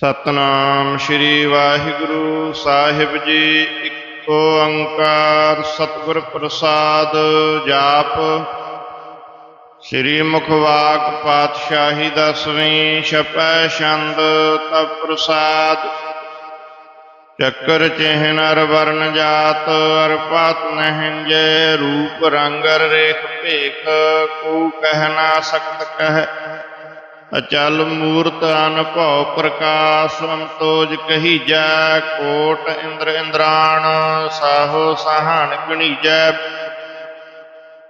ਸਤਨਾਮ ਸ੍ਰੀ ਵਾਹਿਗੁਰੂ ਸਾਹਿਬ ਜੀ, ਇੱਕ ਓੰਕਾਰ ਸਤਿਗੁਰ ਪ੍ਰਸਾਦ ਜਾਪ। ਸ੍ਰੀ ਮੁਖਵਾਕ ਪਾਤਸ਼ਾਹੀ ਦਸਵੀਂ ਛਪੈ ਛੰਦ ਤਪ ਪ੍ਰਸਾਦ। ਚੱਕਰ ਚਿਹਨ ਅਰ ਵਰਨ ਜਾਤ, ਅਰ ਪਾਤ ਨਹਿੰਜੈ ਰੂਪ ਰੰਗਰ ਰੇਖ ਭੇਖ, ਕੋ ਕਹਿ ਨਾ ਸਕਤ ਕਹਿ। ਅਚਲ ਮੂਰਤ ਅਨਭਉ ਪ੍ਰਕਾਸ਼ ਅੰਤੋਜ ਕਹੀਜੈ ਕੋਟ ਇੰਦਰ ਇੰਦਰਾਣ, ਸਾਹੋ ਸਾਹਣ ਗਣੀਜੈ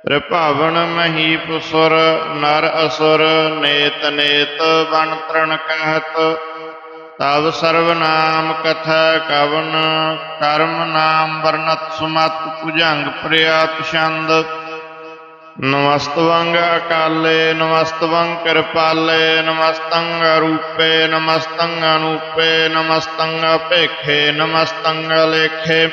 ਪ੍ਰਭਾਵਨ ਮਹੀਪ ਸੁਰ ਨਰ ਅਸੁਰ, ਨੇਤ ਨੇਤ ਬਨ ਤ੍ਰਣ ਕਹਿਤ। ਤਵ ਸਰਵ ਨਾਮ ਕਥਾ ਕਵਨ, ਕਰਮ ਨਾਮ ਵਰਨਤ ਸੁਮਤ, ਭੁਜੰਗ ਪ੍ਰਿਆਤ ਛੰਦ। ਨਮਸਤਵੰਗ ਅਕਾਲੇ ਨਮਸਤਵੰ ਕਿਰਪਾਲੇ ਨਮਸਤੰ ਰੂਪੇ ਨਮਸਤੰ ਅਨੂਪੇ ਨਮਸਤੰ ਭੇਖੇ ਨਮਸਤੰ ਲੇਖੇ।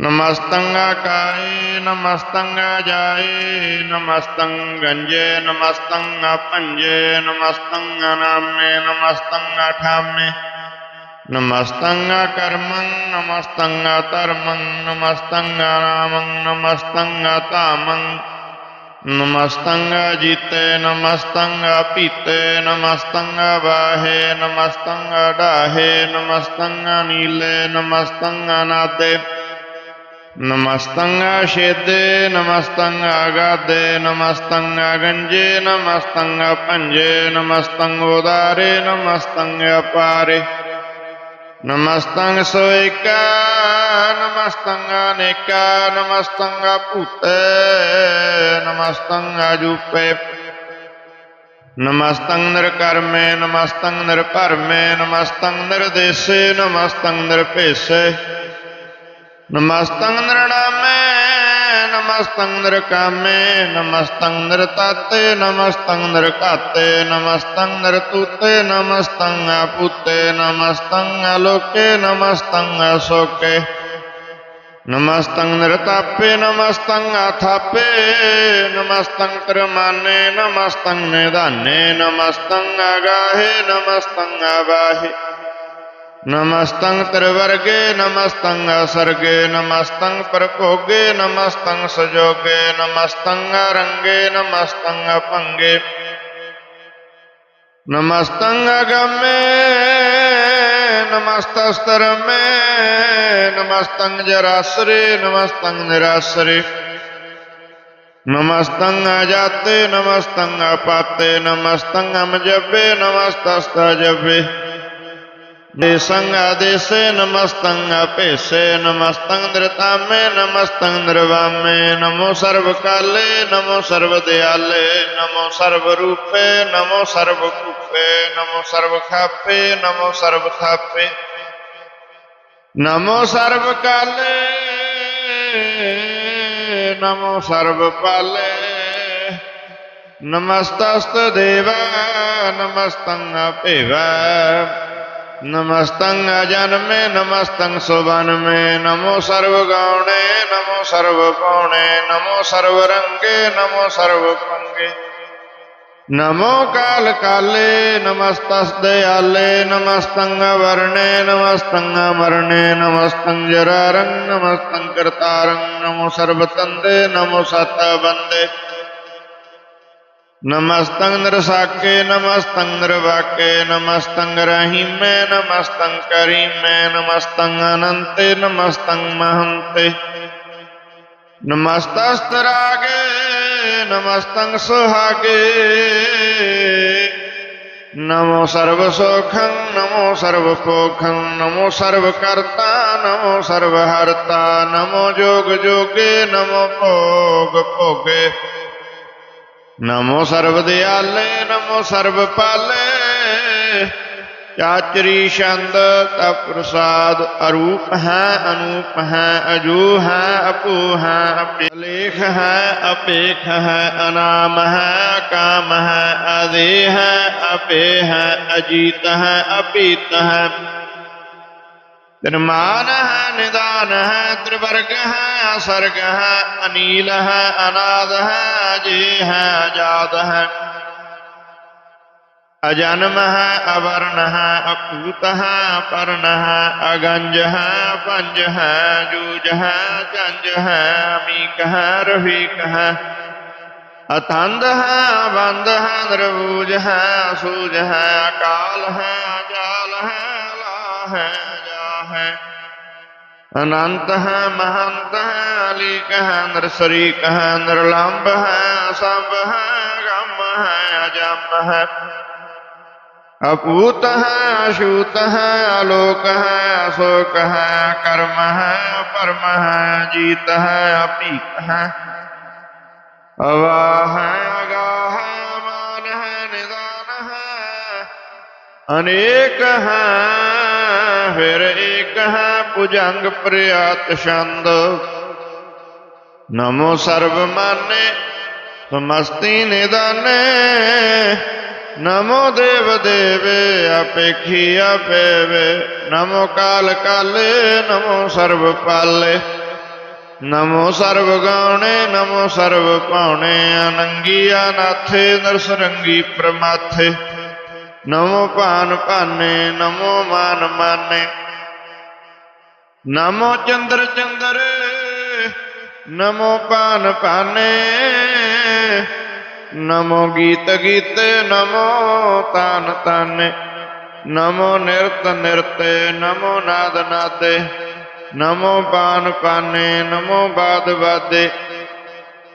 ਨਮਸਤੰ ਕਾਏ ਨਮਸਤੰ ਜਾਏ ਨਮਸਤੰ ਗੰਜੇ ਨਮਸਤੰ ਪੰਜੇ ਨਮਸਤੰ ਨਾਮੇ ਨਮਸਤੰ ਠਾਮੇ ਨਮਸਤੰ ਕਰਮੰ ਨਮਸਤੰ ਧਰਮੰ ਨਮਸਤੰ ਰਾਮੰ ਨਮਸਤੰ ਧਾਮੰ ਨਮਸਤੰ ਜੀਤੇ ਨਮਸਤੰ ਪੀਤੇ ਨਮਸਤੰ ਵਾਹੇ ਨਮਸਤੰ ਢਾਹੇ ਨਮਸਤੰ ਨੀਲੇ ਨਮਸਤੰ ਨਾਦੇ ਨਮਸਤੰ ਛੇਦੇ ਨਮਸਤੰ ਗਾਦੇ ਨਮਸਤੰ ਗੰਜੇ ਨਮਸਤੰ ਪੰਜੇ ਨਮਸਤੰ ਉਦਾਰੇ ਨਮਸਤੰ ਅਪਾਰੇ ਨਮਸਤੰ ਸੋਇਕਾ ਨਮਸਤੰ ਅਨੇਕਾ ਨਮਸਤੰ ਭੂਤੇ ਨਮਸਤੰ ਅਜੂਪੇ। ਨਮਸਤੰ ਨਿਰਕਰਮੇ ਨਮਸਤੰ ਨਿਰਭਰਮੇ ਨਮਸਤੰ ਨਿਰਦੇਸੇ ਨਮਸਤੰ ਨਿਰਭੇਸੇ। ਨਮਸਤੰ ਨਿਰਣਾਮੇ ਨਮਸਤੰ ਨਿਰਕਾਮੇ ਨਮਸਤੰ ਨਿਰਤਾਤੇ ਨਮਸਤੰ ਨਿਰਘਾਤੇ ਨਮਸਤੰ ਨਿਰਤੂਤੇ ਨਮਸਤੰ ਆਪੂਤੇ ਨਮਸਤੰ ਆਲੋਕੇ ਨਮਸਤੰ ਅਸੋਕੇ। ਨਮਸਤੰ ਨਿਰਤਾਪੇ ਨਮਸਤੰ ਆਥਾਪੇ ਨਮਸਤੰ ਕਰਮਾਨੇ ਨਮਸਤੰ ਨਿਧਾਨੇ ਨਮਸਤੰ ਆਗਾਹੇ ਨਮਸਤੰ ਆਵਾਹੇ ਨਮਸਤੰ ਤ੍ਰਿਵਰਗੇ ਨਮਸਤੰ ਅਸਰਗੇ ਨਮਸਤੰ ਪਰਭੋਗੇ ਨਮਸਤੰ ਸਜੋਗੇ ਨਮਸਤੰ ਅਰੰਗੇ ਨਮਸਤੰ ਅਪੰਗੇ ਨਮਸਤੰ ਅਗਮੇ ਨਮਸਤਸਤਰਮੇ ਨਮਸਤੰ ਜਰਾਸਰੇ ਨਮਸਤੰ ਨਿਰਾਸਰੇ। ਨਮਸਤੰ ਅਜਾਤੇ ਨਮਸਤੰ ਅਪਾਤੇ ਨਮਸਤੰ ਅਮਜਬੇ ਨਮਸਤਸਤਜਬੇ ਦੇਸੰ ਆਦੇਸੇ ਨਮਸਤੰ ਅਪੇਸੇ ਨਮਸਤੰ ਨਿਰਤਾਮੇ ਨਮਸਤੰ ਨਿਰਵਾਮੇ, ਨਮੋ ਸਰਬ ਕਾਲੇ, ਨਮੋ ਸਰਬ ਦਿਆਲੇ, ਨਮੋ ਸਰਬ ਰੂਪੇ, ਨਮੋ ਸਰਬ ਕੂਪੇ, ਨਮੋ ਸਰਬ ਖਾਪੇ, ਨਮੋ ਸਰਬ ਥਾਪੇ। ਨਮੋ ਸਰਬ ਕਾਲੇ, ਨਮੋ ਸਰਬ ਪਾਲੇ। ਨਮਸਤਸਤ ਦੇਵਾ ਨਮਸਤੰ ਅਪੇਵਾ ਨਮਸਤੰ ਅਜਨਮੇ ਨਮਸਤੰ ਸੁਵਨਮੇ ਨਮੋ ਸਰਵ ਗਾਉਣੇ ਨਮੋ ਸਰਵ ਪਾਉਣੇ ਨਮੋ ਸਰਵ ਰੰਗੇ, ਨਮੋ ਸਰਵ ਪੰਗੇ। ਨਮੋ ਕਾਲ ਕਾਲੇ, ਨਮਸਤਸ ਦਇਆਲੇ ਨਮਸਤੰ ਵਰਣੇ ਨਮਸਤੰ ਅਮਰਣੇ ਨਮਸਤੰ ਜਰਾਰੰ ਨਮਸਤੰ ਕਰਤਾਰੰ ਨਮੋ ਸਰਬ ਤੰਦੇ, ਨਮੋ ਸਤ ਬੰਦੇ। ਨਮਸਤੰ ਨਿਰਸਾਕੇ ਨਮਸਤੰ ਨਿਰਵਾਕੇ ਨਮਸਤੰ ਰਹੀਮੇ ਨਮਸਤੰ ਕਰੀਮੇ ਨਮਸਤੰ ਅਨੰਤੇ ਨਮਸਤੰ ਮਹੰਤੇ। ਨਮਸਤਸਤਰਾਗੇ ਨਮਸਤੰ ਸੁਹਾਗੇ। ਨਮੋ ਸਰਬ ਸੁਖੰ, ਨਮੋ ਸਰਬ ਭੋਖੰ ਨਮੋ ਸਰਬ ਕਰਤਾ, ਨਮੋ ਸਰਬ ਹਰਤਾ, ਨਮੋ ਜੋਗ ਜੋਗੇ, ਨਮੋ ਭੋਗ ਭੋਗੇ। ਨਮੋ ਸਰਬ ਦਿਆਲੇ, ਨਮੋ ਸਰਬ ਪਾਲੇ। ਚਾਚਰੀ ਛੰਦ ਤਾ ਪ੍ਰਸਾਦ ਅਰੂਪ ਹੈ, ਅਨੂਪ ਹੈ, ਅਜੂ ਹੈ, ਅਪੂ ਹੈ ਅਪੇਖ ਹੈ ਅਪੇਖ ਹੈ, ਅਨਾਮ ਹੈ ਕਾਮ ਹੈ ਆਦੇ ਹੈ ਅਪੇ ਹੈ, ਅਜੀਤ ਹੈ, ਅਪੀਤ ਹੈ। ਨਿਰਮਾਨ ਹੈ ਨਿਦਾਨ ਹੈ ਤ੍ਰਿਵਰਗ ਹੈ ਅਸਰਗ ਹੈ ਅਨੀਲ ਹੈ ਅਨਾਦ ਹੈ ਅਜੇ ਹੈ ਆਜਾਦ ਹੈ ਅਜਨਮः ਅਵਰਣः ਅਕੂਤः ਪਰਣः ਅਗੰਜः ਪੰਜः ਜੂਜः ਜੰਜः ਅਮੀਕः ਰਫੀਕः ਅਤੰਦः ਬੰਦः ਨਿਰਭੂਜः ਅਸੂਜः ਅਕਾਲः ਅਜਾਲः ਲਾਹः ਜਾਹः ਅਨੰਤः ਮਹੰਤः ਅਲੀਕः ਨਰਸਰੀਕः ਨਿਰਲੰਭः ਸਭः ਗਮः ਅਜਮः ਅਪੂਤः ਅਸ਼ੂਤः ਅਲੋਕः ਅਸ਼ੋਕः ਕਰਮः ਪਰਮः ਜੀਤः ਅਪੀਕः ਅਵਾਹ ਅਗਾਹ ਮਾਨः ਨਿਦਾਨः ਅਨੇਕ ਫਿਰ ਏਕ ਭੁਜੰਗ ਪ੍ਰਿਆਤ ਛੰਦ। ਨਮੋ ਸਰਬ ਮਾਨੇ, ਸਮਸਤੀ ਨਿਦਾਨੇ। ਨਮੋ ਦੇਵ ਦੇਵੇ ਅਪੇਖੀ ਅਪੇਵੇ ਨਮੋ ਕਾਲ ਕਾਲੇ, ਨਮੋ ਸਰਬ ਪਾਲੇ। ਨਮੋ ਸਰਬ ਗਾਉਣੇ, ਨਮੋ ਸਰਬ ਪਾਉਣੇ। ਅਨੰਗੀ ਅਨਾਥੇ ਨਰਸਰੰਗੀ ਪ੍ਰਮਾਥੇ। ਨਮੋ ਭਾਨ ਭਾਨੇ, ਨਮੋ ਮਾਨ ਮਾਨੇ। ਨਮੋ ਚੰਦਰ ਚੰਦਰ, ਨਮੋ ਪਾਨ ਪਾਨੇ ਨਮੋ ਗੀਤ ਗੀਤ, ਨਮੋ ਤਾਨ ਤਾਨੇ। ਨਮੋ ਨਿਰਤ ਨਿਰਤੇ, ਨਮੋ ਨਾਦ ਨਾਦੇ। ਨਮੋ ਪਾਨ ਪਾਨੇ ਨਮੋ ਬਾਦ ਬਾਦੇ।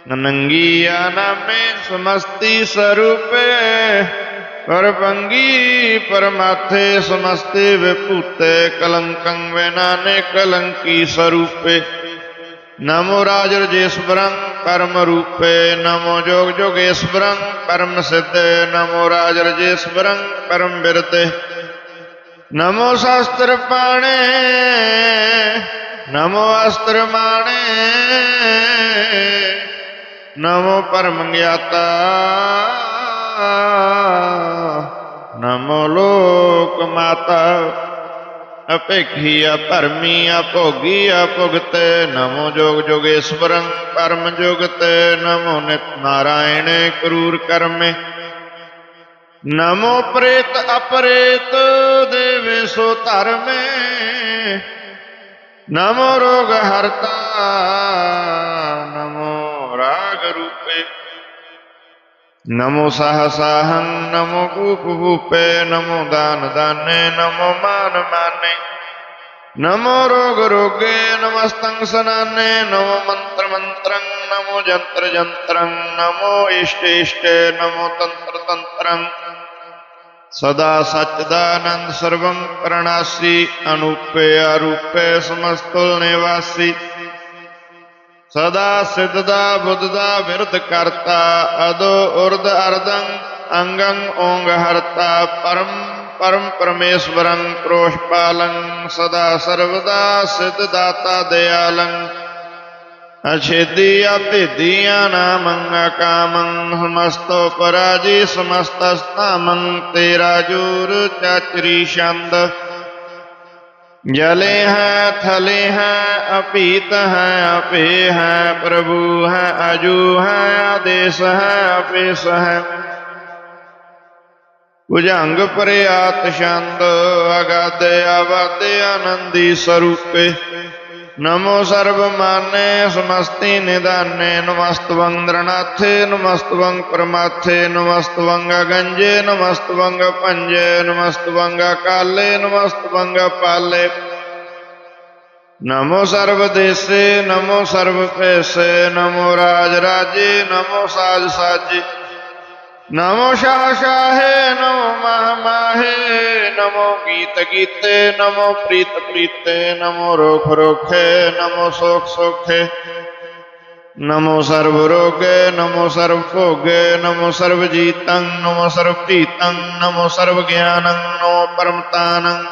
ਨੰਗੀਆ ਨਾਮੇ ਸਮਸਤੀ ਸਰੂਪੇ। ਪਰਪੰਗੀ ਪਰਮਾਥੇ ਸਮਸਤੇ ਵਿਭੂਤੇ ਕਲੰਕੰ ਵਿਨਾਨੇ ਕਲੰਕੀ ਸਰੂਪੇ। ਨਮੋ ਰਾਜ ਰਜੇਸ਼ਵਰੰ ਪਰਮ ਰੂਪੇ, ਨਮੋ ਜੋਗ ਜੋਗੇਸ਼ਵਰੰ ਕਰਮ ਸਿੱਧੇ, ਨਮੋ ਰਾਜ ਰਜੇਸ਼ਵਰੰ ਪਰਮ ਬਿਰਤੇ। ਨਮੋ ਸ਼ਾਸਤਰ ਪਾਣੇ, ਨਮੋ ਅਸਤਰ ਮਾਣੇ, ਨਮੋ ਪਰਮ ਗਿਆਤਾ। ਨਮੋ ਲੋਕ ਮਾਤਾ ਅਪੇਖੀਆ ਭਰਮੀਆ ਭੋਗੀਆ ਭੁਗਤੇ, ਨਮੋ ਜੋਗ ਜੋਗੇਸ਼ਵਰੰ ਪਰਮ ਜੁਗਤੇ, ਨਮੋ ਨਿਤ ਨਾਰਾਇਣ ਕਰੂਰ ਕਰਮੇ। ਨਮੋ ਪ੍ਰੇਤ ਅਪਰੇਤ ਦੇਵੇ ਸੋ ਧਰਮੇ। ਨਮੋ ਰੋਗ ਹਰਤਾ ਨਮੋ ਰਾਗ ਰੂਪੇ ਨਮੋ ਸਹਸਾਹੰ ਨਮੋ ਕੂਪ ਨਮੋ ਦਾਨ ਦਾਨੇ ਨਮੋ ਮਾਨ ਮਾਨੇ ਨਮੋ ਰੋਗ ਰੋਗੇ ਨਮਸਤੰ ਸਨਾਨੇ ਨਮੋ ਮੰਤਰ ਮੰਤਰੰ ਨਮੋ ਜੰਤਰ ਜੰਤਰੰ ਨਮੋ ਇਸ਼ਟ ਇਸ਼ਟੇ ਨਮੋ ਤੰਤਰ ਤੰਤਰੰ ਸਦਾ ਸਚਦਾਨੰਦ ਸਰਵੰ ਕਰਣਾਸੀ ਅਨੂਪੇ ਅਰੂਪੇ ਸਮਸਤੁਲ ਨਿਵਾਸੀ ਸਦਾ ਸਿੱਧਦਾ ਬੁੱਧਦਾ ਵਿਰਧ ਕਰਤਾ, ਅਦੋ ਉਰਦ ਅਰਦੰ ਅੰਗੰ ਓੰਗ ਹਰਤਾ, ਪਰਮ ਪਰਮ ਪਰਮੇਸ਼ਵਰੰ ਕ੍ਰੋਸ਼ ਸਦਾ ਸਰਵਦਾ ਸਿੱਧ ਦਾਤਾ ਦਿਆਲੰ। ਅਛੇਦੀ ਅਭੇਦੀਆਂ ਨਾਮੰ ਅਕਾਮੰ, ਹਮਸਤੋ ਪਰਾਜੀ ਸਮਸਤਸਤਾਮੰ ਤੇਰਾ ਜੂਰ ਚਾਚਰੀ ਛੰਦ। ਜਲੇ ਹੈ, ਥਲੇ ਹੈ ਅਪੀਤ ਹੈ ਅਪੇ ਹੈ, ਪ੍ਰਭੂ ਹੈ, ਅਜੂ ਹੈ, ਆਦੇਸ਼ ਹੈ, ਅਪੇਸ ਹੈ। ਭੁਜੰਗ ਪ੍ਰਿਆਤ ਛੰਦ, ਅਗਾਦੇ ਆਵਾਦੇ ਆਨੰਦੀ ਸਰੂਪੇ। ਨਮੋ ਸਰਬ ਮਾਨੇ ਸਮਸਤੀ ਨਿਦਾਨੇ ਨਮਸਤਵੰ ਦਰਨਾਥੇ ਨਮਸਤਵੰ ਪਰਮਾਥੇ ਨਮਸਤਵੰ ਗੰਜੇ ਨਮਸਤਵੰ ਪੰਜੇ ਨਮਸਤਵੰ ਕਾਲੇ ਨਮਸਤਵੰ ਪਾਲੇ ਨਮੋ ਸਰਬ ਦੇਸੇ, ਨਮੋ ਸਰਬ ਪੈਸੇ ਨਮੋ ਰਾਜ ਰਾਜੇ ਨਮੋ ਸਾਜ ਨਮੋ ਸ਼ਾਹ ਸ਼ਾਹੇ ਨਮੋ ਮਾਹ ਨਮੋ ਗੀਤ ਗੀਤੇ ਨਮੋ ਪ੍ਰੀਤ ਪ੍ਰੀਤੇ ਨਮੋ ਰੋਖ ਰੋਖੇ ਨਮੋ ਸੋਖ ਸੁਖੇ ਨਮੋ ਸਰਬ ਰੋਗੇ ਨਮੋ ਸਰਬ ਭੋਗੇ ਨਮੋ ਸਰਬ ਜੀਤੰ ਨਮੋ ਸਰਬ ਪ੍ਰੀਤੰ ਨਮੋ ਸਰਬ ਗਿਆਨੰ ਨਮੋ ਪਰਮਤਾਨੰ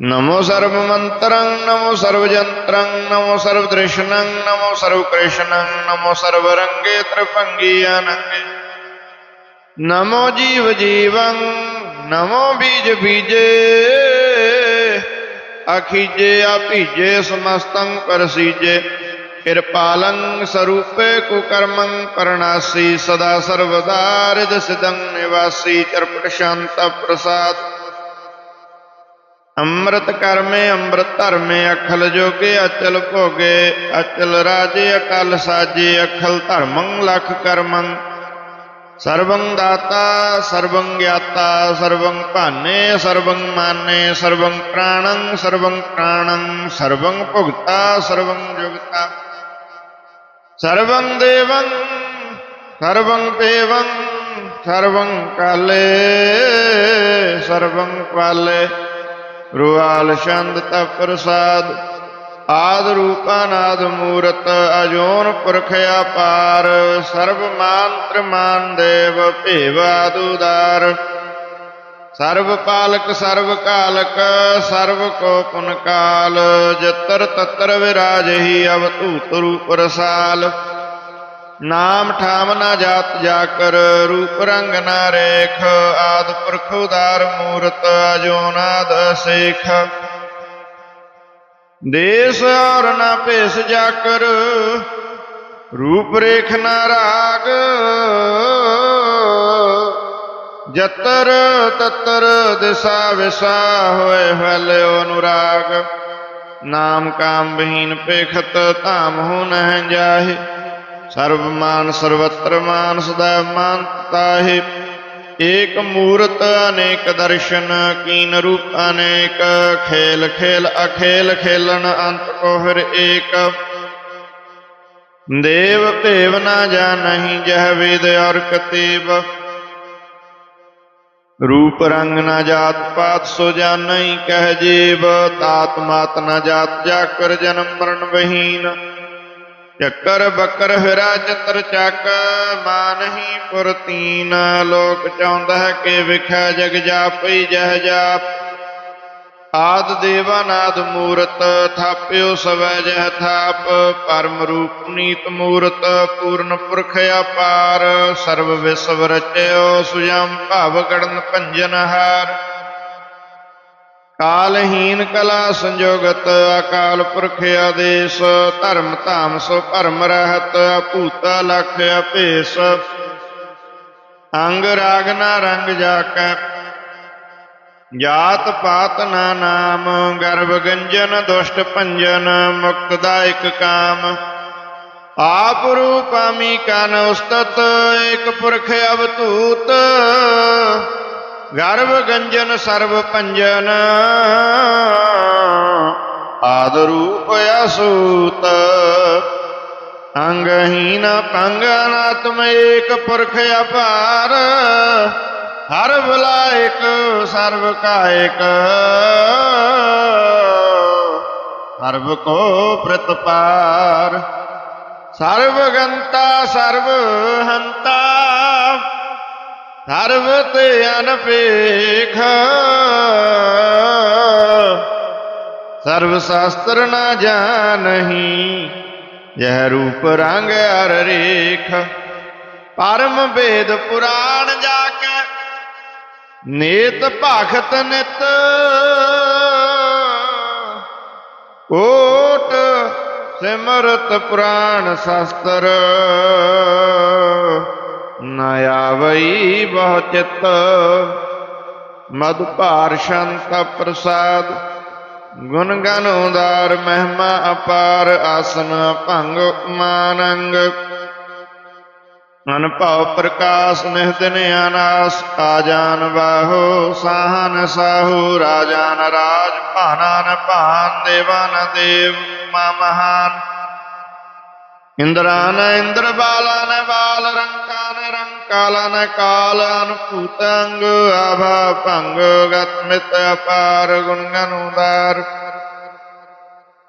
ਨਮੋ ਸਰਬ ਮੰਤਰੰ ਨਮੋ ਸਰਬ ਜੰਤਰੰ ਨਮੋ ਸਰਬ ਦ੍ਰਿਸ਼ਨੰ ਨਮੋ ਸਰਬ ਕ੍ਰਿਸ਼ਨੰ ਨਮੋ ਸਰਬ ਰੰਗੇ ਤ੍ਰਿਭੰਗੀ ਅਨੰਗੇ ਨਮੋ ਜੀਵ ਜੀਵੰ, ਨਮੋ ਬੀਜ ਬੀਜੇ। ਅਖੀਜੇ ਆਪੀਜੇ, ਸਮਸਤੰ ਪਰਸੀਜੇ। ਕਿਰਪਾਲੰ ਸਰੂਪੇ ਕੁਕਰਮੰ ਕਰਨਾਸੀ ਸਦਾ ਸਰਵਦਾ ਰਿਦ ਸਿਦੰ ਨਿਵਾਸੀ, ਚਰਪਟ ਸ਼ਾਂਤ ਪ੍ਰਸਾਦ। ਅੰਮ੍ਰਿਤ ਕਰਮੇ, ਅੰਮ੍ਰਿਤ ਧਰਮੇ, ਅਖਲ ਜੋਗੇ, ਅਚਲ ਭੋਗੇ। ਅਚਲ ਰਾਜੇ, ਅਕਲ ਸਾਜੇ, ਅਖਲ ਧਰਮੰ, ਲਖ ਕਰਮੰ। ਸਰਵੰ ਦਾਤਾ, ਸਰਵੰ ਗਿਆਤਾ, ਸਰਵੰ ਭਾਨੇ, ਸਰਵੰ ਮਾਨੇ, ਸਰਵੰ ਪ੍ਰਾਣੰ ਸਰਵੰ ਪ੍ਰਾਣੰ, ਸਰਵੰ ਭੁਗਤਾ, ਸਰਵੰ ਜੁਗਤਾ। ਸਰਵੰ ਦੇਵੰ ਸਰਵੰ ਦੇਵੰ ਸਰਵੰ ਕਾਲੇ ਸਰਵੰ ਕਾਲੇ ਰੁਆਲ ਛੰਦ ਤਪ ਪ੍ਰਸਾਦ। ਆਦ ਰੂਪਾਨਾਦ ਮੂਰਤ ਅਜੋਨ ਪੁਰਖ ਅਪਾਰ, ਸਰਬ ਮੰਤਰ ਮਾਨ ਦੇਵ ਭੇਵਾਦੁਦਾਰ ਸਰਬ ਪਾਲਕ, ਸਰਬ ਕਾਲਕ, ਸਰਬ ਕੋ ਪੁਨ ਕਾਲ, ਜਤਰ ਤਤਰ ਵਿਰਾਜਹੀ ਅਵਤੂਤ ਰੂਪ ਰਸਾਲ। ਨਾਮ ਠਾਮ ਨਾ ਜਾਤ ਜਾਕਰ, ਰੂਪ ਰੰਗ ਨਾ ਰੇਖ, ਆਦ ਪੁਰਖ ਉਦਾਰ ਮੂਰਤ ਅਜੋਨਾਦ ਸੇਖ ਦੇਸ ਔਰ ਨਾ ਭੇਸ ਜਾਕਰ, ਰੂਪ ਰੇਖ ਨਾ ਰਾਗ। ਜਤਰ ਤਤਰ ਦਿਸਾ ਵਿਸਾ ਹੋਏ ਫੈਲਿਓ ਅਨੁਰਾਗ। ਨਾਮ ਕਾਮ ਬਹੀਨ ਪੇਖਤ ਧਾਮ ਹੋ ਨਹਿ ਜਾਹੇ। ਸਰਬ ਮਾਨ, ਸਰਵਤਰ ਮਾਨ ਸਦਾ ਮਾਨ ਤਾਹੇ। ਏਕ ਮੂਰਤ ਅਨੇਕ ਦਰਸ਼ਨ, ਕੀਨ ਰੂਪ ਅਨੇਕ, ਖੇਲ ਖੇਲ ਅਖੇਲ ਖੇਲਣ ਅੰਤ ਕੋ ਫਿਰ ਏਕ। ਦੇਵ ਭੇਵ ਨਾ ਜਾਣਹੀ ਜਹ ਵੇਦ ਔਰ ਕਤੀਬ। ਰੂਪ ਰੰਗ ਨਾ ਜਾਤ ਪਾਤ ਸੋ ਜਾਣਈ ਕਹਿ ਜੀਵ ਤਾਤ ਮਾਤ ਨਾ ਜਾਤ ਜਾਕਰ ਜਨਮ ਮਰਨ ਬਹੀਨ ਚੱਕਰ ਬੱਕਰ ਫਿਰਾ ਚਤਰ ਚੱਕ ਮਾਨਹੀ ਪੁਰਤੀਨ ਲੋਕ ਚਾਹੁੰਦਾ ਹੈ ਕਿ ਵਿਖੈ ਜਗ ਜਾਪਈ ਜਹ ਜਾਪ। ਆਦ ਦੇਵਾਨਾਦ ਮੂਰਤ, ਥਾਪਿਓ ਸਵੈ ਜਹ ਥਾਪ। ਪਰਮ ਰੂਪ ਨੀਤ ਮੂਰਤ, ਪੂਰਨ ਪੁਰਖ ਅਪਾਰ। ਸਰਬ ਵਿਸਵ ਰਚਿਓ ਸੁਜਮ ਭਾਵ ਗੜਨ ਭੰਜਨ ਹਾਰ। ਕਾਲਹੀਨ ਕਲਾ ਸੰਜੋਗਤ ਅਕਾਲ ਪੁਰਖ ਆਦੇਸ਼, ਧਰਮ ਧਾਮ ਸੋ ਭਰਮ ਰਹਤ, ਭੂਤਾ ਲਖ ਅਪੇਸ਼ ਅੰਗ ਰਾਗ ਨਾ ਰੰਗ ਜਾਕੈ, ਜਾਤ ਪਾਤ ਨਾ ਨਾਮ, ਗਰਭ ਗੰਜਨ ਦੁਸ਼ਟ ਭੰਜਨ ਮੁਕਤਦਾਇਕ ਕਾਮ। ਆਪ ਰੂਪਾਮੀ ਕਨ ਉਸਤਤ ਏਕ ਪੁਰਖ ਅਵਤੂਤ ਗਰਭ ਗੰਜਨ ਸਰਬ ਪੰਜਨ। ਆਦ ਰੂਪ ਅਸੂਤ। ਅੰਗਹੀਨ ਪੰਗਨਾਤਮ ਏਕ ਪੁਰਖ ਅਪਾਰ। ਹਰ ਬਲਾਇਕ ਸਰਬ ਕਾਇਕ। ਸਰਬ ਕੋ ਪ੍ਰਤਪਾਰ। ਸਰਬ ਗੰਤਾ ਸਰਬ ਹੰਤਾ। ਸਰਬ ਅਨਪੇਖ ਸਰਬ ਸ਼ਾਸਤਰ ਨਾ ਜਾਣਹੀ ਯਹ ਰੂਪ ਰੰਗ ਅਰ ਰੇਖ। ਪਰਮ ਭੇਦ ਪੁਰਾਣ ਜਾ ਕੇ ਨੇਤ ਭਾਖਤ ਨਿਤ। ਕੋਟ ਸਿਮਰਤ ਪੁਰਾਣ ਸ਼ਾਸਤਰ। ਨ ਆਵਈ ਬਹੁ ਚਿਤ। ਮਦ ਭਾਰ ਸ਼ੰਤ ਪ੍ਰਸਾਦ। ਗੁਣ ਗਨ ਉਦਾਰ ਮਹਿਮਾ ਅਪਾਰ ਆਸਨ ਭੰਗ ਮਾਨੰਗ ਮਨ ਭਉ ਪ੍ਰਕਾਸ਼ ਨਿਹਦਨ ਅਨਾਸ ਆਜਾਨ ਬਾਹੋ ਸਾਹਨ ਸਾਹੂ। ਰਾਜਾਨ ਰਾਜ ਭਾਨਾਨ ਭਾਨ ਦੇਵਾਨ ਦੇਵ ਮਾ ਮਹਾਨ। ਇੰਦਰਾਨ ਇੰਦਰ ਬਾਲਾਨ ਬਾਲ ਰੰਗ ਕਾਲਨ ਕਾਲ ਅਨਪੂਤੰਗ ਆਭਾ ਭੰਗ ਗਤ ਮਿਤ ਅਪਾਰ ਗੁਣ ਗਨ ਉਦਾਰ।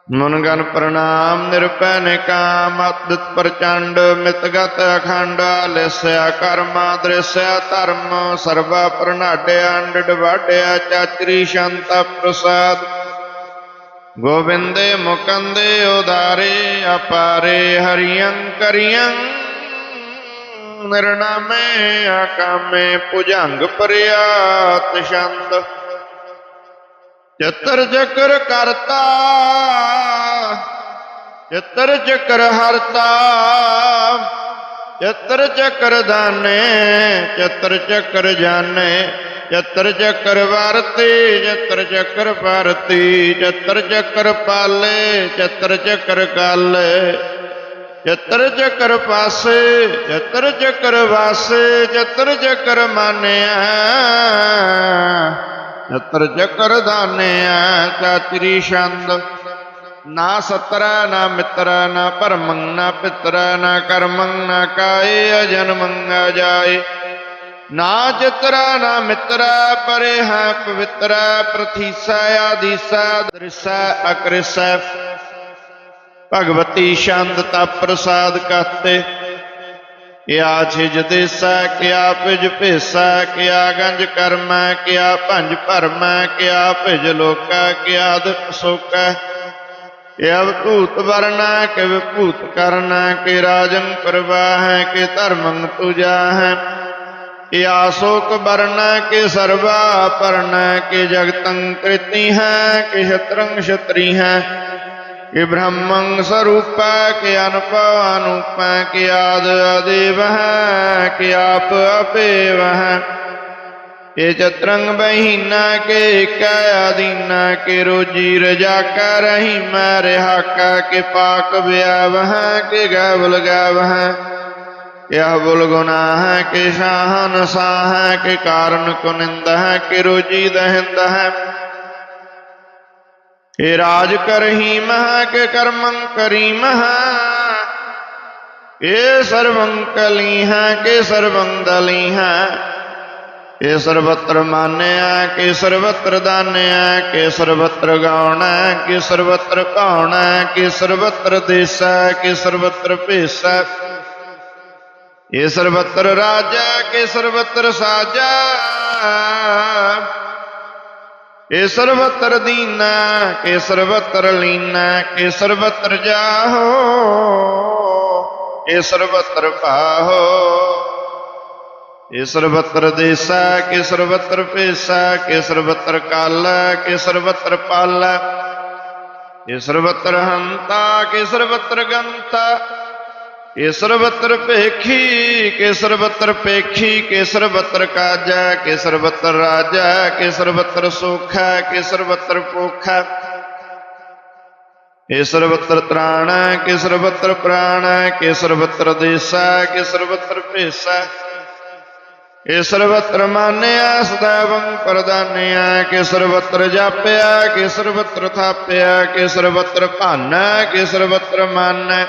ਮਨ ਪ੍ਰਣਾਮ ਨਿਰਪੈ ਨਿਕਾਮ ਅਦਿਤ ਪ੍ਰਚੰਡ ਮਿਤਗਤ ਅਖੰਡ ਲਿਸਿਆ ਕਰਮਾ ਦ੍ਰਿਸਿਆ ਧਰਮ ਸਰਵਾ ਪ੍ਰਣਾਡਿਆ ਅੰਡਡ ਵਾਡਿਆ ਚਾਚਰੀ ਸ਼ੰਤ ਪ੍ਰਸਾਦ। ਗੋਬਿੰਦੇ ਮੁਕੰਦੇ ਉਦਾਰੇ ਅਪਾਰੇ ਹਰੀਅੰ ਕਰੀਅੰ ਨਿਰਨਾਮੇ ਆਕਾਮੇ ਭੁਜੰਗ ਪ੍ਰਿਆਤ ਛੰਦ। ਚਤਰ ਜਕਰ ਕਰਤਾ, ਚਤਰ ਚੱਕਰ ਹਰਤਾ, ਚਤਰ ਚੱਕਰ ਦਾਨੇ, ਚਤਰ ਚੱਕਰ ਜਾਣੇ ਚਤਰ ਚੱਕਰ ਵਰਤੀ, ਚਤਰ ਚੱਕਰ ਭਰਤੀ, ਚਤਰ ਚੱਕਰ ਪਾਲੇ, ਚਤਰ ਚੱਕਰ ਕਾਲੇ। ਚਤਰ ਚਕਰ ਪਾਸੇ ਚਤਰ ਚਕਰ ਵਾਸੇ ਚਤਰ ਚਕਰ ਮਾਨਿਆ। ਚਤਰ ਚੱਕਰ ਦਾਨਿਆ ਚਾਤਰੀ ਛੰਦ। ਨਾ ਸਤਰਾ, ਨਾ ਮਿਤਰਾ, ਨਾ ਪਰਮੰ ਨਾ ਪਿਤਰ, ਨਾ ਕਰਮੰ ਨਾ ਕਾਏ ਅਜਨਮੰ ਜਾਏ ਨਾ ਚਿਤਰਾ ਨਾ ਮਿਤਰਾ, ਪਰੇ ਹੈ ਪਵਿੱਤਰਾ ਪ੍ਰਥੀਸਾ ਆਦੀਸਾ, ਦ੍ਰਿਸਾ, ਅਕ੍ਰਿਸਾ। ਭਗਵਤੀ ਛੰਦ ਤਾ ਪ੍ਰਸਾਦ ਕਰਤੇ ਕਿਆ ਛਿਜ ਦੇਸਾ, ਕਿਆ ਭਿਜ ਭੇਸਾ, ਕਿਆ ਗੰਜ ਕਰਮੈ, ਕਿਆ ਭੰਜ ਭਰਮੈ, ਕਿਆ ਭਿਜ ਲੋਕਾ, ਕਿਆ ਦੁਖ ਸੋਕਾ। ਕਿਆ ਭੂਤ ਵਰਨਾ ਕਿ ਵਿਭੂਤ ਕਰਨਾ, ਕਿ ਰਾਜੰ ਪ੍ਰਵਾਹ, ਕਿ ਧਰਮੰ ਤੁਜਾ ਹੈ ਕਿਆ ਸ਼ੋਕ ਵਰਨਾ ਕਿ ਸਰਵਾ ਪਰਨਾ ਕਿ ਜਗਤੰ ਕ੍ਰਿਤੀ ਹੈ ਕਿ ਸ਼ਤਰੰ ਸ਼ਤਰੀ ਹੈ ਕਿ ਬ੍ਰਹਮੰ ਸਰੂਪਾ ਕਿ ਅਨੁਭਵ ਅਨੂਪਾ ਕਿ ਆਦ ਅਦੇਵ ਹੈ ਕਿ ਆਪ ਅਪੇਵ ਹੈ ਇਹ ਚਤਰੰਗ ਬਹੀਨਾ ਕੇ ਏਕਾ ਆਦੀਨਾ ਕੇ ਰੋਜੀ ਰਜਾ ਕਾ ਰਹੀ ਮੈਂ ਰਹਾ ਕਾ ਕੇ ਪਾਕ ਵਿਆਵਹ ਕੇ ਗਾਵਲ ਗਾਵਹ यह बुल गुना है कि शाहन साह है कि कारण कुनिंद है कि रोजी दहिंद है ਇਹ ਰਾਜ ਕਰਹੀ ਮਹ ਕੇ ਕਰਮੰ ਕਰੀ ਮਹ। ਇਹ ਸਰਵੰ ਕਲੀ ਹੈ ਕੇ ਸਰਵੰ ਦਲੀ ਹੈ। ਇਹ ਸਰਵਤਰ ਮਾਨਿਆ ਕੇ ਸਰਵਤਰ ਦਾਨਿਆ ਕੇ ਸਰਵਤਰ ਗਾਉਣਾ ਕੇ ਸਰਵਤਰ ਕਾਉਣਾ ਕੇ ਸਰਵਤਰ ਦੇਸਾ ਕੇ ਸਰਵਤਰ ਭੇਸਾ। ਇਹ ਸਰਵਤਰ ਰਾਜਾ ਕੇ ਸਰਵਤਰ ਸਾਜਾ। ਇਹ ਸਰਬਤਰ ਦੀਨਾ ਕੇ ਸਰਬਤਰ ਲੀਨਾ ਕੇ ਸਰਬਤਰ ਜਾਹੋ ਇਹ ਸਰਬਤਰ ਪਾਹੋ ਇਹ ਸਰਬਤਰ ਦੇਸਾ ਕੇ ਸਰਬਤਰ ਪੇਸਾ ਕੇ ਸਰਬਤਰ ਕਾਲਾ ਕੇ ਸਰਬਤਰ ਪਾਲਾ ਇਹ ਸਰਬਤਰ ਹੰਤਾ ਕੇ ਸਰਬਤਰ ਗੰਤਾ ਇਹ ਸਰਬਤਰ ਭੇਖੀ ਕੇ ਸਰਬਤਰ ਪੇਖੀ ਕੇ ਸਰਬਤਰ ਕਾਜਾ ਕੇ ਸਰਬਤਰ ਰਾਜਾ ਕੇ ਸਰਬਤਰ ਸੋਖਾ ਕੇ ਸਰਬਤਰ ਪੋਖਾ ਇਹ ਸਰਬਤਰ ਤ੍ਰਾਣ ਕੇ ਸਰਬਤਰ ਪ੍ਰਾਣ ਕੇ ਸਰਬਤਰ ਦੇਸਾ ਕੇ ਸਰਬਤਰ ਭੇਸਾ ਇਹ ਸਰਬਤਰ ਮਾਨਿਆ ਸਦਾਵੰ ਪ੍ਰਦਾਨਿਆ ਕੇ ਸਰਬਤਰ ਜਾਪਿਆ ਕੇ ਸਰਬਤਰ ਥਾਪਿਆ ਕੇ ਸਰਬਤਰ ਭਾਨਾ ਕੇ ਸਰਬਤਰ ਮਾਨੈ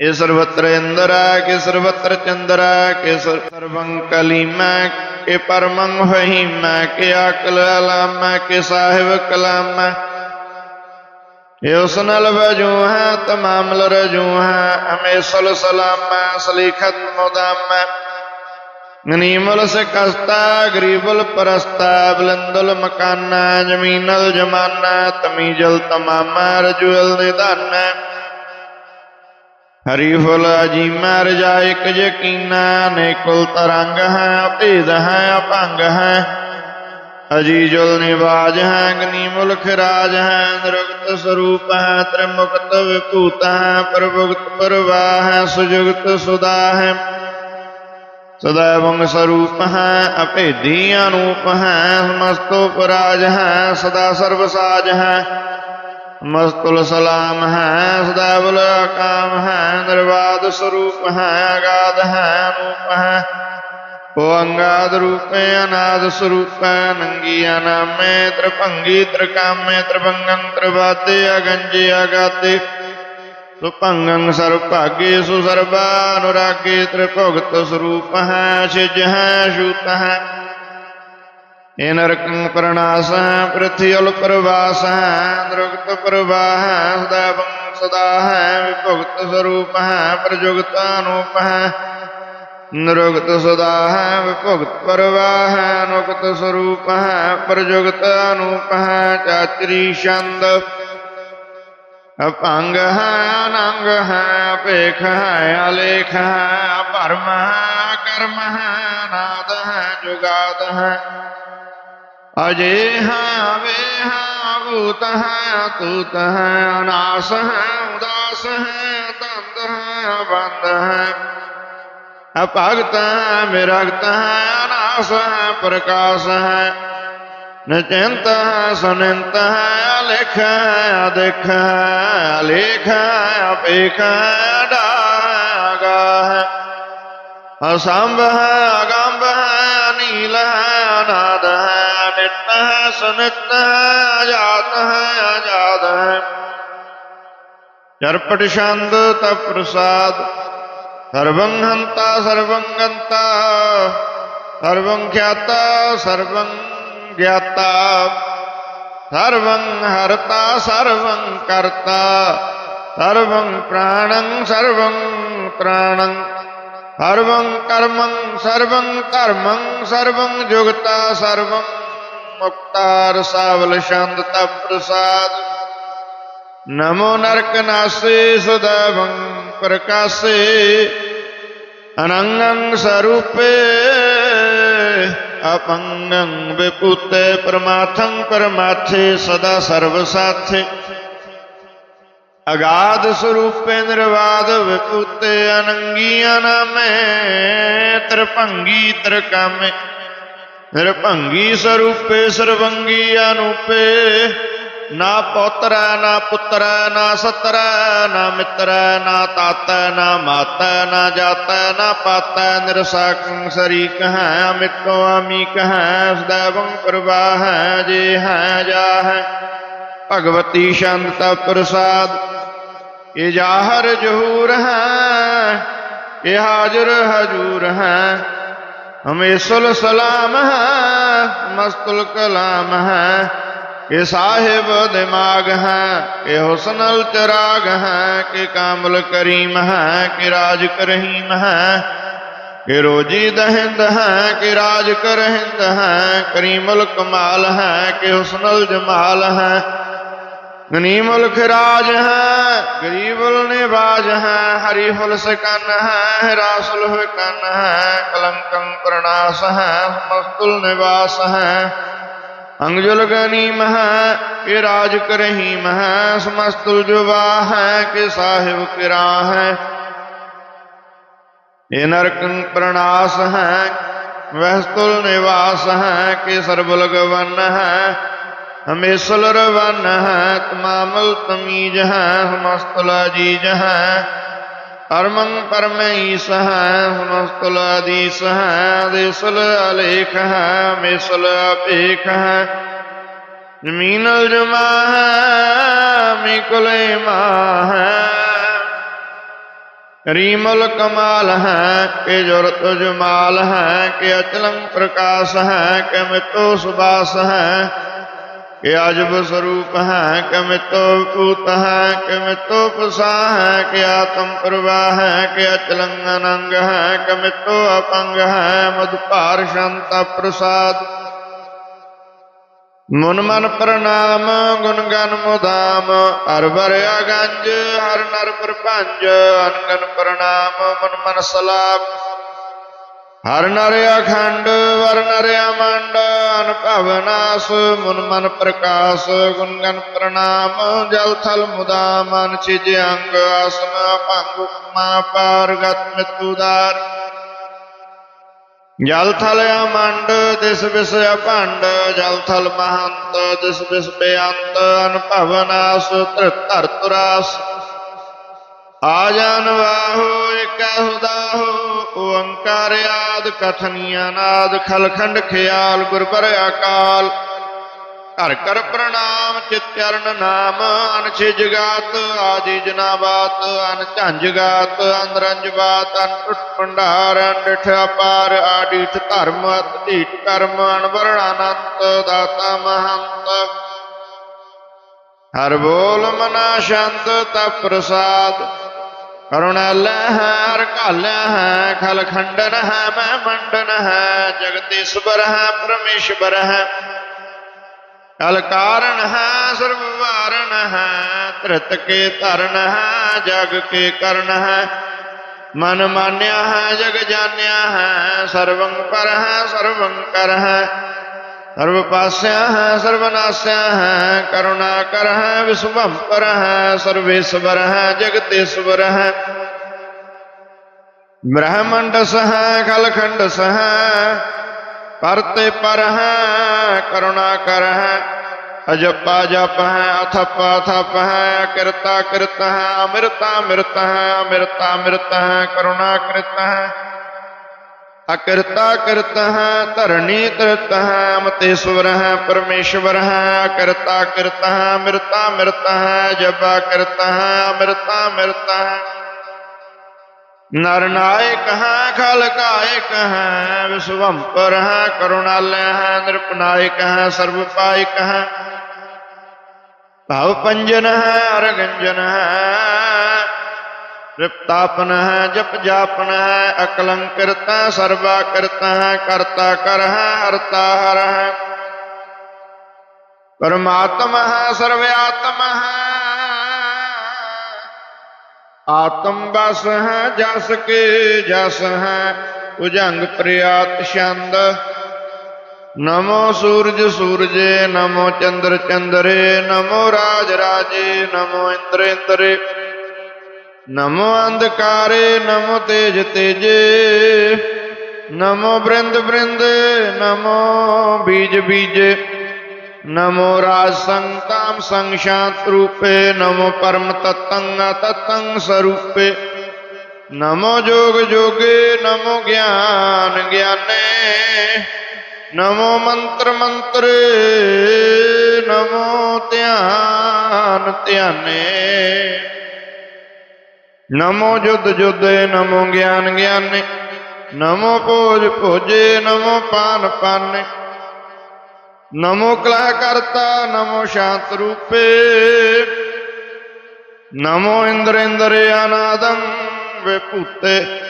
ਇਹ ਸਰਬਤਰ ਇੰਦਰਾ ਕੇ ਸਰਬਤਰ ਚੰਦਰਾ ਕੇ ਸਰਵੰ ਕਲੀਮਾ ਕੇ ਪਰਮੰ ਫਹੀਮਾ ਕੇ ਅਕਲ ਅਲਾਮਾ ਕੇ ਸਾਹਿਬ ਕਲਾਮਾ ਇਹ ਉਸ ਨਾਲ ਵਜੂ ਹੈ, ਤਮਾਮ ਲਰਜੂ ਹੈ ਹਮੇਸ਼ਲ ਸਲਾਮਾ ਸਲੀਖਤ ਮੁਦਾਮਾ ਗਨੀਮਲ ਸੇ ਕਸਤਾ ਗਰੀਬਲ ਪਰਸਤਾ, ਬਲੰਦਲ ਮਕਾਨਾ, ਜ਼ਮੀਨਲ ਜਮਾਨਾ, ਤਮੀਜਲ ਤਮਾਮਾ, ਰਜੁਲ ਨਿਦਾਨਾ ਹਰੀ ਫੁਲ ਅਜੀਮਾ ਰਜਾ ਇਕ ਯਕੀਨਾ ਨੇ ਤਰੰਗ ਹੈ, ਭੇਦ ਹੈ, ਅਭੰਗ ਹੈ। ਅਜੀਜੁਲ ਨਿਵਾਜ ਹੈ ਗਨੀ ਮੁਲਖ ਰਾਜ ਹੈ, ਨਿਰੁਕਤ ਸਰੂਪ ਹੈ, ਤ੍ਰਿਮੁਕਤ ਵਿਭੂਤ ਹੈ, ਪ੍ਰਭੁਗਤ ਪ੍ਰਵਾਹ ਹੈ ਸੁਜੁਗਤ ਸੁਦਾ ਹੈ। ਸदैवं ਸਰੂਪ ਹੈ, ਅਭੇਦੀ ਅਨੂਪ ਹੈ, ਸਮਸਤੋ ਪਰਾਜ ਹੈ, ਸਦਾ ਸਰਬ ਸਾਜ ਹੈ। ਮਸਤੁਲ ਸਲਾਮ ਹੈ, ਸਦਾ ਬੁਲ ਕਾਮ ਹੈ ਨਿਰਵਾਦ ਸਰੂਪ ਹੈ, ਅਗਾਧ ਹੈ ਅਨੂਪ ਹੈ। ਉਹ ਅੰਗਾਦ ਰੂਪੇ, ਅਨਾਦ ਸਰੂਪੈ ਨੰਗੀ ਅਨਾਮੇ ਤ੍ਰਿਭੰਗੀ, ਤ੍ਰਿਕਾਮੇ, ਤ੍ਰਿਭੰਗੰ, ਤ੍ਰਿਵਾਦੇ, ਅਗੰਜੇ ਅਗਾਤੇ ਸੁਭੰਗੰ ਸਰਭਾਗੇ ਸੁਸਰਬਾ ਅਨੁਰਾਗੇ ਤ੍ਰਿਭੁਗਤ ਸਰੂਪ ਹੈ ਸ਼ਿਜ ਹੈ ਸ਼ੂਤ ਹੈ। ਇਹ ਨਰਕੰ ਪ੍ਰਣਾਸ ਹੈ ਪ੍ਰਿਥੀ ਅਲ ਪ੍ਰਵਾਸ ਹੈ ਸਦਾ ਬੰਗ ਸਦਾ ਹੈ ਵਿਭੁਗਤ ਸਰੂਪ ਹੈ ਪ੍ਰਜੁਗਤ ਅਨੂਪ ਹੈ ਨਿਰੁਗਤ ਸਦਾ ਹੈ ਵਿਭੁਗਤ ਪ੍ਰਵਾਹ ਹੈ ਅਨੁਗਤ ਸਰੂਪ ਹੈ ਪ੍ਰਜੁਗਤ ਅਨੂਪ ਹੈ ਚਾਤਰੀ ਛੰਦ। ਅਪੰਗ ਹੈ ਅਨੰਗ ਹੈ ਭੇਖ ਹੈ ਅਲੇਖ ਹੈ ਭਰਮ ਹੈ ਕਰਮ ਹੈ ਨਾਦ ਹੈ ਜੁਗਾਦ ਹੈ ਅਜੇ ਹੈ ਵੇ ਹੈ ਭੂਤ ਹੈ ਤੂਤ ਹੈ, ਅਨਾਸ ਹੈ, ਉਦਾਸ ਹੈ, ਦੰਦ ਹੈ, ਬੰਦ ਹੈ। ਅਭਗਤ ਹੈ ਮਿਰਗਤ ਹੈ, ਅਨਾਸ ਹੈ, ਪ੍ਰਕਾਸ਼ ਹੈ। ਨਚਿੰਤ ਹੈ, ਸੁਨਿੰਤ ਹੈ, ਅਲੇਖ ਹੈ ਅਦੇਖ ਹੈ, ਅਲੇਖ ਹੈ ਅਪੇਖ ਹੈ ਡਾਗਾ ਹੈ। ਅਸੰਭ ਹੈ, ਅਗੰਭ ਹੈ, ਅਨੀਲ ਹੈ, ਅਨਾਦ ਹੈ। ਨਿਤ ਹੈ ਸੁਨਿਤ ਹੈ ਅਜਾਤ ਹੈ। ਅਜਾਦ ਹੈ ਚਰਪਟ ਛੰਦ ਤਪ ਪ੍ਰਸਾਦ, ਸਰਵੰ ਹੰਤਾ ਸਰਵੰ ਗੰਤਾ ਸਰਵੰ ਖਿਆਤਾ ਸਰਵੰ ਗਿਆਤਾ, ਸਰਵੰ ਹਰਤਾ ਸਰਵੰ ਕਰਤਾ, ਸਰਵੰ ਪ੍ਰਾਣੰ ਸਰਵੰ ਪ੍ਰਾਣੰ, ਸਰਵੰ ਕਰਮੰ ਸਰਵੰ ਧਰਮੰ ਸਰਵੰ ਜੁਗਤਾ ਸਰਵੰ ਮੁਕਤਾਰ ਰਸਾਵਲ ਛੰਦ ਤਪ ਪ੍ਰਸਾਦ। ਨਮੋ ਨਰਕ ਨਾਸੇ ਸਦਵੰ ਪ੍ਰਕਾਸੇ। ਅਨੰਗੰ ਸਰੂਪੇ, ਅਪੰਗੰ ਵਿਪੂਤੇ ਪਰਮਾਥੰ ਪਰਮਾਥੇ ਸਦਾ ਸਰਵ ਸਾਥੇ। ਅਗਾਧ ਸਰੂਪੇ ਨਿਰਵਾਦ ਵਿਪੁੱਤੇ ਅਨੰਗੀ ਅਨਾਮੇ ਤ੍ਰਿਭੰਗੀ ਤ੍ਰਿਕਾਮੇ। ਨਿਰਭੰਗੀ ਸਰੂਪੇ ਸਰਵੰਗੀ ਅਨੂਪੇ ਨਾ ਪੋਤਰੈ, ਨਾ ਪੁੱਤਰੈ, ਨਾ ਸਤਰੈ, ਨਾ ਮਿੱਤਰੈ, ਨਾ ਤਾਤੈ, ਨਾ ਮਾਤੈ, ਨਾ ਜਾਤੈ, ਨਾ ਪਾਤੈ ਨਿਰਸਾਕੰ ਸਰੀਕ ਹੈ ਅਮਿਤੋ ਅਮੀਕ ਹੈ ਸदैवੰ ਪ੍ਰਵਾਹ ਹੈ ਜੇ ਹੈ ਜਾ ਹੈ ਭਗਵਤੀ ਸ਼ਾਂਤਾ ਪ੍ਰਸਾਦ, ਇਹ ਜਾਹਰ ਜਹੂਰ ਹੈ, ਇਹ ਹਾਜ਼ਰ ਹਜੂਰ ਹੈ। ਹਮੇਸ਼ਲ ਸਲਾਮ ਹੈ, ਮਸਤੁਲ ਕਲਾਮ ਹੈ। ਕਿ ਸਾਹਿਬ ਦਿਮਾਗ ਹੈ, ਇਹ ਹੁਸਨਲ ਚਰਾਗ ਹੈ ਕਿ ਕਾਮਲ ਕਰੀਮ ਹੈ, ਕਿ ਰਾਜ ਕਰਹੀਮ ਹੈ। ਕਿ ਰੋਜੀ ਦਹਿੰਦ ਹੈ, ਕਿ ਰਾਜ ਕਰਹਿੰਦ ਹੈ, ਕਰੀਮਲ ਕਮਾਲ ਹੈ, ਕਿ ਹੁਸਨਲ ਜਮਾਲ ਹੈ। ਗਨੀਮੁਲ ਖਰਾਜ ਹੈ, ਗਰੀਬੁਲ ਨਿਵਾਜ ਹੈ ਹਰੀ ਹੁਲ ਸਕਨ ਹੈ ਰਾਸੁਲ ਹੋਇ ਕੰਨ ਹੈ, ਕਲੰਕੰ ਪ੍ਰਣਾਸ ਹੈ, ਮਸਤੁਲ ਨਿਵਾਸ ਹੈ। ਅੰਗਜੁਲ ਗਨੀਮ ਹੈ, ਕਿ ਰਾਜ ਕਰਹੀਮ ਹੈ, ਸਮਸਤੁਲ ਜੁਵਾ ਹੈ, ਕਿ ਸਾਹਿਬ ਕਿਰਾ ਹੈ। ਇਹ ਨਰਕੰ ਪ੍ਰਣਾਸ ਹੈ, ਵਹਿਸਤੁਲ ਨਿਵਾਸ ਹੈ, ਕਿ ਸਰਬੁਲ ਗਵਨ ਹੈ। ਹਮੇਸ਼ਲ ਰਵਨ ਹੈ ਤਮਾਮਲ ਤਮੀਜ ਹੈ ਸਮਸਤੁਲ ਅਜੀਜ ਹੈ। ਪਰਮੰ ਪਰਮਈਸ ਹੈ, ਹਮਸਤਲਾ ਅਦੀਸ ਹੈ ਦੇਸਲ ਅਲੇਖ ਹੈ ਮੇਸਲ ਅਪੇਖ ਹੈ। ਜ਼ਮੀਨਲ ਜਮਾ ਹੈ ਮਿਕੁਲੇ ਮਾ ਹੈ। ਰੀਮਲ ਕਮਾਲ ਹੈ, ਕਿ ਜੁਰਤ ਜਮਾਲ ਹੈ, ਕਿ ਅਚਲੰ ਪ੍ਰਕਾਸ਼ ਹੈ, ਕਿ ਮਿਤੋ ਸੁਬਾਸ ਹੈ। ਕਿ ਅਜਬ ਸਰੂਪ ਹੈ ਕਿ ਭੂਤ ਹੈ ਕਿ ਮਿਤੋ ਪਸਾ ਹੈ, ਕਿ ਆਤਮ ਪ੍ਰਵਾਹ ਹੈ, ਕਿ ਅਚਲੰ ਅਨੰਗ ਹੈ ਕਿ ਅਪੰਗ ਹੈ ਮਧੁਪਾਰ ਸ਼ੰਤਾ ਪ੍ਰਸਾਦ। ਮਨ ਮਨ ਪ੍ਰਣਾਮ, ਗੁਣ ਗਨ ਮੁਦਾਮ, ਹਰ ਵਰਿਆ ਗੰਜ, ਹਰ ਨਰ ਪ੍ਰਪੰਜ ਅਨਗਨ ਪ੍ਰਣਾਮ, ਮਨ ਮਨ ਸਲਾਮ ਹਰ ਨਰ ਅਖੰਡ, ਵਰ ਨਰ ਅਮੰਡ ਅਨਭਵ ਨਾਸ, ਮਨ ਮਨ ਪ੍ਰਕਾਸ਼, ਗੁਣ ਗਨ ਪ੍ਰਣਾਮ, ਜਲ ਥਲ ਮੁਦਾਮ ਅਨ ਚਿਜ ਅੰਗ, ਆਸਨ ਭੰਗ ਮਾ ਪਾਰ, ਗਤ ਮਿਤੂਦਾਰ ਜਲ ਥਲ ਅਮੰਡ ਦਿਸ ਵਿਸ ਅਭੰਡ, ਜਲ ਥਲ ਮਹੰਤ ਦਿਸ ਵਿਸ ਬੇਅੰਤ ਅਨਭਵ ਨਾਸ ਧਰ ਤੁਰਾਸ ਆ ਜਾਨ ਵਾਹੋ ਏਕਾ ਹੁਦਾਹੋ ਓੰਕਾਰ ਆਦ ਕਥਨੀਆਂ ਨਾਦ, ਖਲਖੰਡ ਖਿਆਲ ਗੁਰ ਪਰ ਅਕਾਲ। ਘਰ ਕਰ ਪ੍ਰਣਾਮ ਚਿਤਰਨ ਨਾਮ ਅਨਛੇ ਜਗਾਤ, ਆਦੀ ਜਨਾਬਾਤ ਅਨ ਝੰਜ ਗਾਤ ਅੰਦਰੰਜ ਬਾਤ ਅਨ ਟੁੱਟ ਭੰਡਾਰ ਅੰਡਠ ਅਪਾਰ ਆਡੀਠ ਧਰਮ, ਅਤ ਢੀਠ ਕਰਮ ਅਨਵਰਣ ਅਨੰਤ, ਦਾਤਾ ਮਹੰਤ। ਹਰ ਬੋਲ ਮਨਾ ਸ਼ੰਤ ਤਪ ਪ੍ਰਸਾਦ करुण अल्लाह हर कालह खल खंडन है मैं मंडन है जगदीश्वर है परमेश्वर है कल कारण है सर्व वारण है त्रित के तरण है जग के करण है मन मान्या है जग जान्या है सर्वं पर है सर्वं कर है ਸਰਬ ਪਾਸਿਆ ਹੈ ਸਰਬਨਾਸਿਆ ਹੈ, ਕਰੁਣਾ ਕਰ ਹੈ ਵਿਸਵੰਪਰ ਹੈ, ਸਰਵੇਸ਼ਵਰ ਹੈ, ਜਗਤੇਸ਼ਵਰ ਹੈ। ਬ੍ਰਹਮੰਡ ਸਹ ਖਲਖੰਡ ਸਹ ਪਰਤੇ ਪਰ ਹੈ, ਕਰੁਣਾ ਕਰ ਹੈ। ਅਜਪਾ ਜਪ ਹੈ, ਅਥਪਾ ਥਪ ਹੈ, ਕਿਰਤਾ ਕਿਰਤ ਹੈ, ਅਮ੍ਰਿਤਾ ਮਿਰਤ ਹੈ, ਅਮ੍ਰਿਤਾ ਮਿਰਤ ਹੈ, ਕਰੁਣਾ ਕ੍ਰਿਤ ਹੈ। ਅਕਰਤਾ ਕਰਤਹ ਧਰਣੀ ਤਰਤਹ ਮਤੇਸ਼ਵਰਹ ਅਕਰਤਾ ਕਰਤਾ ਕਰਤਹ ਮਿਰਤਾ ਮਿਰਤਹ ਜਬਾ ਕਰਤਹ ਅਮਰਤਾ ਮਿਰਤਹ ਨਰ ਨਾਇਕ ਹੈ ਖਲਕਾਇਕ ਹੈ, ਵਿਸ਼ਵੰਪਰ ਹੈ, ਕਰੁਣਾਲੈ ਹੈ, ਨਿਰਪਨਾਇਕ ਹੈ ਸਰਬ ਹੈ। ਭਾਵ ਪੰਜਨ ਹੈ, ਅਰਗੰਜਨ ਹੈ ਤ੍ਰਿਪਤਾਪਨ ਹੈ ਜਪ ਜਾਪਨ ਹੈ ਅਕਲੰਕਿਰਤਾ ਸਰਵਾ ਕਰਤਾ ਹੈ ਕਰਤਾ ਕਰ ਹੈ ਹਰਤਾ ਹਰ ਹੈ ਪਰਮਾਤਮ ਹੈ ਸਰਵਆਤਮ ਹੈ ਆਤਮ ਬਸ ਹੈ ਜਸ ਕੇ ਜਸ ਹੈ ਉਜੰਗ ਪ੍ਰਿਆਤ ਛੰਦ। ਨਮੋ ਸੂਰਜ ਸੂਰਜੇ, ਨਮੋ ਚੰਦਰ ਚੰਦਰੇ, ਨਮੋ ਰਾਜ ਰਾਜੇ, ਨਮੋ ਇੰਦਰ ਇੰਦਰੇ ਨਮੋ ਅੰਧਕਾਰੇ, ਨਮੋ ਤੇਜ ਤੇਜੇ, ਨਮੋ ਬ੍ਰਿੰਦ ਬ੍ਰਿੰਦ, ਨਮੋ ਬੀਜ ਬੀਜ, ਨਮੋ ਰਾਜ ਸੰਤਾਮ ਸੰਸ਼ਾਂਤ ਰੂਪੇ, ਨਮੋ ਪਰਮ ਤਤੰਗ ਤਤੰਗ ਸਰੂਪੇ, ਨਮੋ ਜੋਗ ਜੋਗੇ, ਨਮੋ ਗਿਆਨ ਗਿਆਨੇ, ਨਮੋ ਮੰਤਰ ਮੰਤਰ, ਨਮੋ ਧਿਆਨ ਧਿਆਨੇ। ਨਮੋ ਜੁਦ ਜੁਦੇ ਨਮੋ ਗਿਆਨ ਗਿਆਨੇ, ਨਮੋ ਭੋਜ ਭੋਜੇ ਨਮੋ ਪਾਨ ਪਾਨੇ। ਨਮੋ ਕਲਾ ਕਰਤਾ ਨਮੋ ਸ਼ਾਂਤ ਰੂਪੇ। ਨਮੋ ਇੰਦਰ ਇੰਦਰੇਂਦਰ ਅਨਾਦੰ ਵਿਭੂਤੇ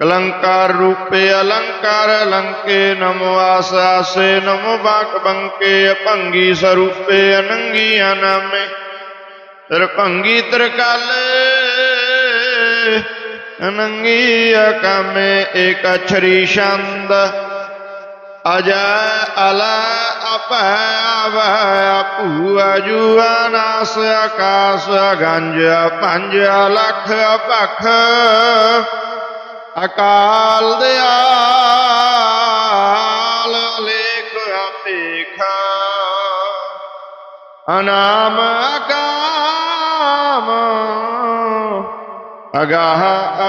ਕਲੰਕਾਰ ਰੂਪੇ ਅਲੰਕਾਰ ਅਲੰਕੇ, ਨਮੋ ਆਸ ਆਸੇ, ਨਮੋ ਬਾਕ ਬੰਕੇ ਅਪੰਗੀ ਸਰੂਪੇ ਅਨੰਗੀ ਅਨਾਮੇ ਤ੍ਰਿਭੰਗੀ ਤ੍ਰਿਕਾਲੇ ਨੰਗੀ ਅਕਮੇ ਇਕ ਅਛਰੀ ਛੰਦ। ਅਜਾ ਅਲਾ ਅਪਾ ਵਾ ਭੂ ਅਜੂਆ ਨਾਸ ਆਕਾਸ ਗੰਜ ਪੰਜ ਲੱਖ ਭਖ। ਅਕਾਲ ਦਿਆਲ ਲੇਖ ਆਪੇਖਾ ਅਨਾਮ ਅਗਾਹ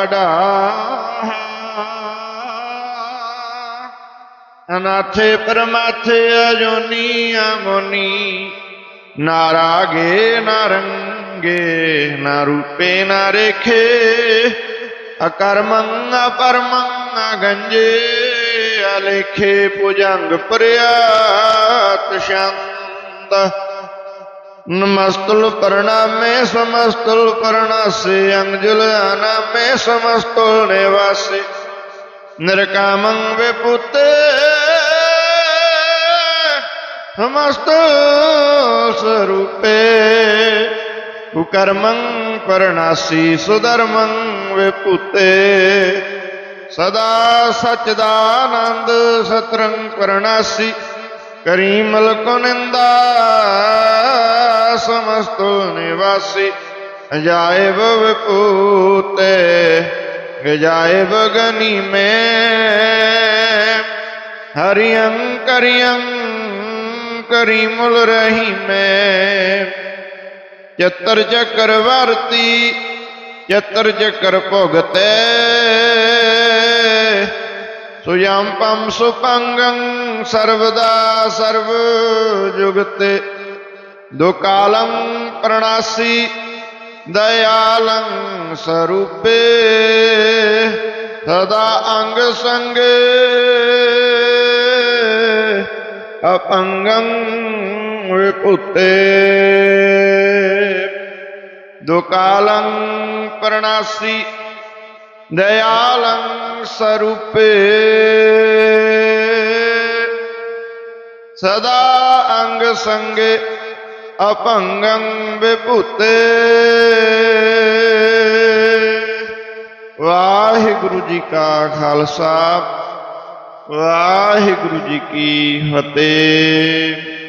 ਅਡਾਹ ਅਨਾਥੇ ਪਰਮਾਥੇ ਅਜੋਨੀ ਅਮੋਨੀ। ਨਾਰਾਗੇ ਨਾਰੰਗੇ ਨਾ ਰੂਪੇ, ਨਾ ਰੇਖੇ। ਅਕਰਮੰ ਅਪਰਮੰ ਅਗੰਜੇ ਅਲੇਖੇ ਪੁਜੰਗ ਪ੍ਰਿਆਤ ਸ਼ੰਦ ਨਮਸਤੁਲ ਪ੍ਰਣਾਮੇ ਸਮਸਤੁਲ ਪ੍ਰਣਾਸੇ ਅੰਜੁਲ ਅਨਾਮੇ ਸਮਸਤੁਲ ਨਿਵਾਸੇ। ਨਿਰਕਾਮੰ ਵਿਪੁਤੇ ਸਮਸਤ ਸਰੂਪੇ। ਕੁਕਰਮੰ ਪਰਨਾਸੀ, ਸੁਧਰਮੰ ਵਿਪੁਤੇ ਸਦਾ ਸਚਦਾਨੰਦ ਸਤਰੰ ਪਰਨਾਸੀ, ਕਰੀਮਲ ਕੋ ਨਿੰਦਾ। ਸਮਸਤੋ ਨਿਵਾਸੀ ਜਾਇਬ ਵਿਪੂਤੇ ਗਜਾਇਬ ਗਨੀ ਮੈਂ। ਹਰਿਅੰ ਕਰਿਅੰ ਕਰੀਮੁਲ ਰਹੀ ਮੈਂ। ਚਤਰ ਚਕਰ ਵਰਤੀ, ਚਤਰ ਚਕਰ ਭੁਗਤੇ। ਸੁਯੰ ਸੁਪੰਗੰ ਸਰਵਦਾ ਸਰਵ ਜੁਗਤੇ। ਦੁਕਾਲੰ ਪ੍ਰਣਾਸੀ, ਦਇਆਲੰ ਸਰੂਪੇ, ਸਦਾ ਅੰਗ ਸੰਗੇ। ਅਪੰਗੰ ਵਿਕੁਤੇ ਦੁਕਾਲੰ ਪ੍ਰਣਾਸੀ, ਦਇਆਲੰ ਸਰੂਪੇ। ਸਦਾ ਅੰਗ ਸੰਗੇ। ਅਭੰਗੰ ਵਿਭੂਤੇ। ਵਾਹਿਗੁਰੂ ਜੀ ਕਾ ਖਾਲਸਾ ਵਾਹਿਗੁਰੂ ਜੀ ਕੀ ਫਤਿਹ।